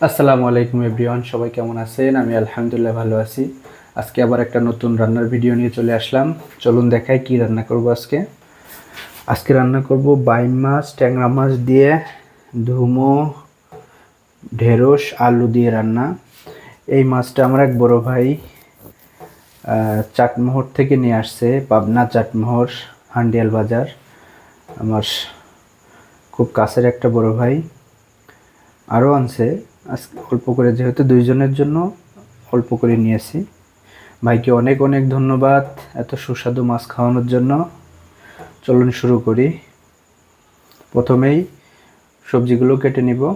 আসসালামু আলাইকুম এভরিওয়ান, সবাই কেমন আছেন? আমি আলহামদুলিল্লাহ ভালো আছি। আজকে আবার একটা নতুন রান্নার ভিডিও নিয়ে চলে আসলাম। চলুন দেখাই কি রান্না করব আজকে। আজকে রান্না করব বাইম মাছ, ট্যাংরা মাছ দিয়ে ধুমো, ঢেঁড়স, আলু দিয়ে রান্না। এই মাছটা আমার এক বড় ভাই চাটমোহর থেকে নিয়ে আসছে, পাবনা চাটমোহর, হান্ডিয়াল বাজার। আমার খুব কাছের একটা বড় ভাই। আরও আনছে। আজকে অল্প করে, যেহেতু দুইজনের জন্য অল্প করে নিয়েছি। ভাইকে অনেক অনেক ধন্যবাদ এত সুস্বাদু মাছ খাওয়ানোর জন্য। চলুন শুরু করি। প্রথমেই সবজিগুলো কেটে নিব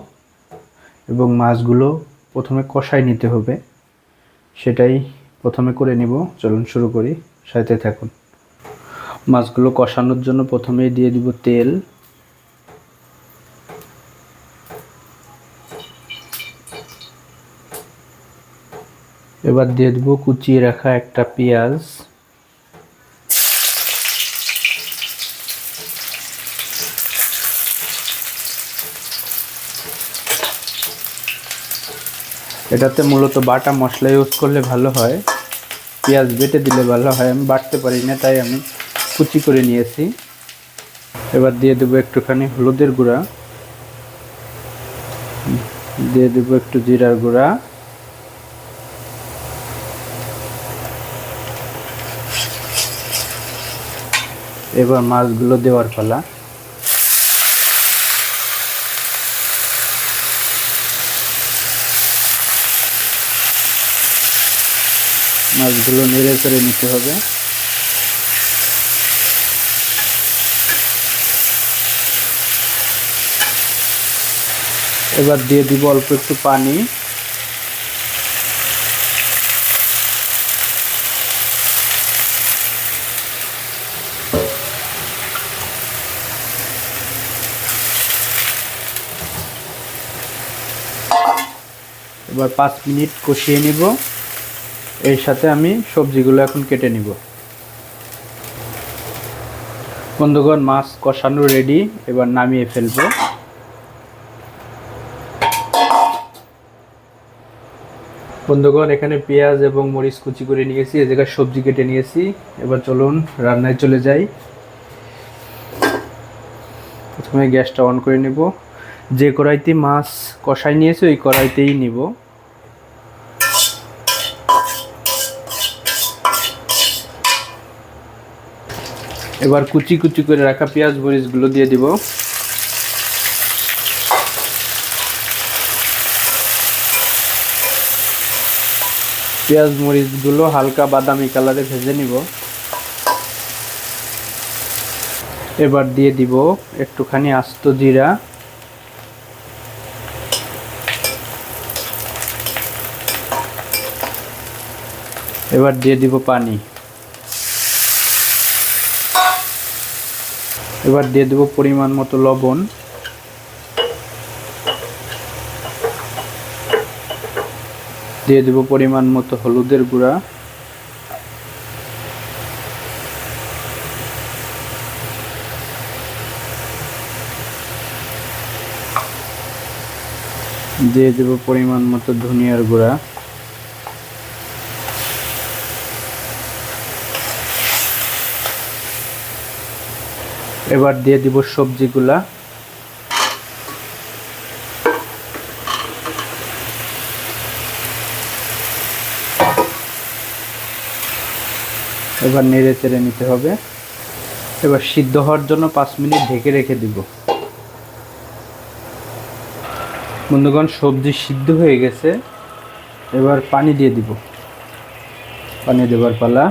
এবং মাছগুলো প্রথমে কষাই নিতে হবে। সেটাই প্রথমে করে নিব। চলুন শুরু করি। সাথে থাকুন। মাছগুলো কষানোর জন্য প্রথমেই দিয়ে দিব তেল। এবার দিয়ে দেবো কুচিয়ে রাখা একটা পেঁয়াজ। এটাতে মূলত বাটা মশলা ইউজ করলে ভালো হয়। পেঁয়াজ বেটে দিলে ভালো হয়। আমি বাটতে পারি না তাই আমি কুচি করে নিয়েছি। এবার দিয়ে দেবো একটুখানি হলুদের গুঁড়া। দিয়ে দেবো একটু জিরার গুঁড়া। এবার মাছগুলো দেওয়ার পালা। মাছগুলো নেড়ে করে নিতে হবে। এবার দিয়ে দিব অল্প একটু পানি। এবার পাঁচ মিনিট কষিয়ে নিব। এর সাথে আমি সবজিগুলো এখন কেটে নিব। বন্ধুগণ, মাছ কষানো রেডি এবার নামিয়ে ফেলব। বন্ধুগণ, এখানে পেঁয়াজ এবং মরিচ কুচি করে নিয়েছি এ জায়গায় সবজি কেটে নিয়েছি। এবার চলুন, রান্নায় চলে যাই। প্রথমে গ্যাসটা অন করে নেব। যে কড়াইতে মাছ কষাই নিয়েছি, ওই কড়াইতেই নিব। এবার কুচি কুচি করে রাখা পেঁয়াজ মরিচগুলো দিয়ে দিব। পেঁয়াজ মরিচগুলো হালকা বাদামি কালারে ভেজে নিব। এবার দিয়ে দিব একটুখানি আস্ত জিরা। এবার দিয়ে দিব পানি। এবার দিয়ে দেবো পরিমাণ মতো লবণ। দিয়ে দেবো পরিমাণ মতো হলুদের গুঁড়া। দিয়ে দেবো পরিমাণ মতো ধনিয়ার গুঁড়া। এবার দিয়ে দিব সবজিগুলা। এবার নেড়ে চেড়ে নিতে হবে। এবার সিদ্ধ হওয়ার জন্য পাঁচ মিনিট ঢেকে রেখে দিব। বন্ধুগণ, সবজি সিদ্ধ হয়ে গেছে। এবার পানি দিয়ে দিব। পানি দেবার পালা।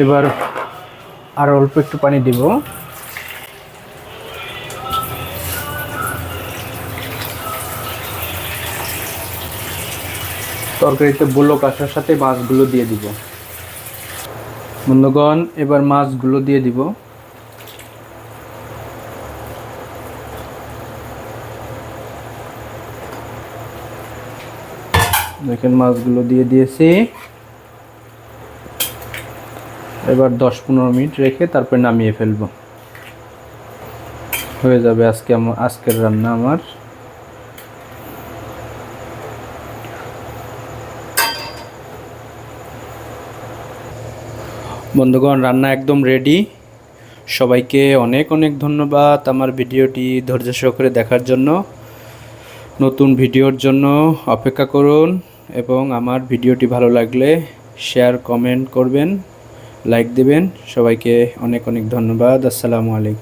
এবার আর অল্প একটু পানি দিব। তরকারিতে বুলক আসার সাথে মাছগুলো দিয়ে দিব। বন্ধুগণ, এবার মাছগুলো দিয়ে দিব। দেখেন মাছগুলো দিয়ে দিয়েছি। এবার দশ পনেরো মিনিট রেখে তারপরে নামিয়ে ফেলব। হয়ে যাবে আজকে আমার আজকের রান্না আমার। বন্ধুগণ, রান্না একদম রেডি সবাইকে অনেক অনেক ধন্যবাদ আমার ভিডিওটি ধৈর্য সহকারে দেখার জন্য। নতুন ভিডিওর জন্য অপেক্ষা করুন এবং আমার ভিডিওটি ভালো লাগলে শেয়ার কমেন্ট করবেন। লাইক দেবেন। সবাইকে অনেক অনেক ধন্যবাদ। আসসালামু আলাইকুম।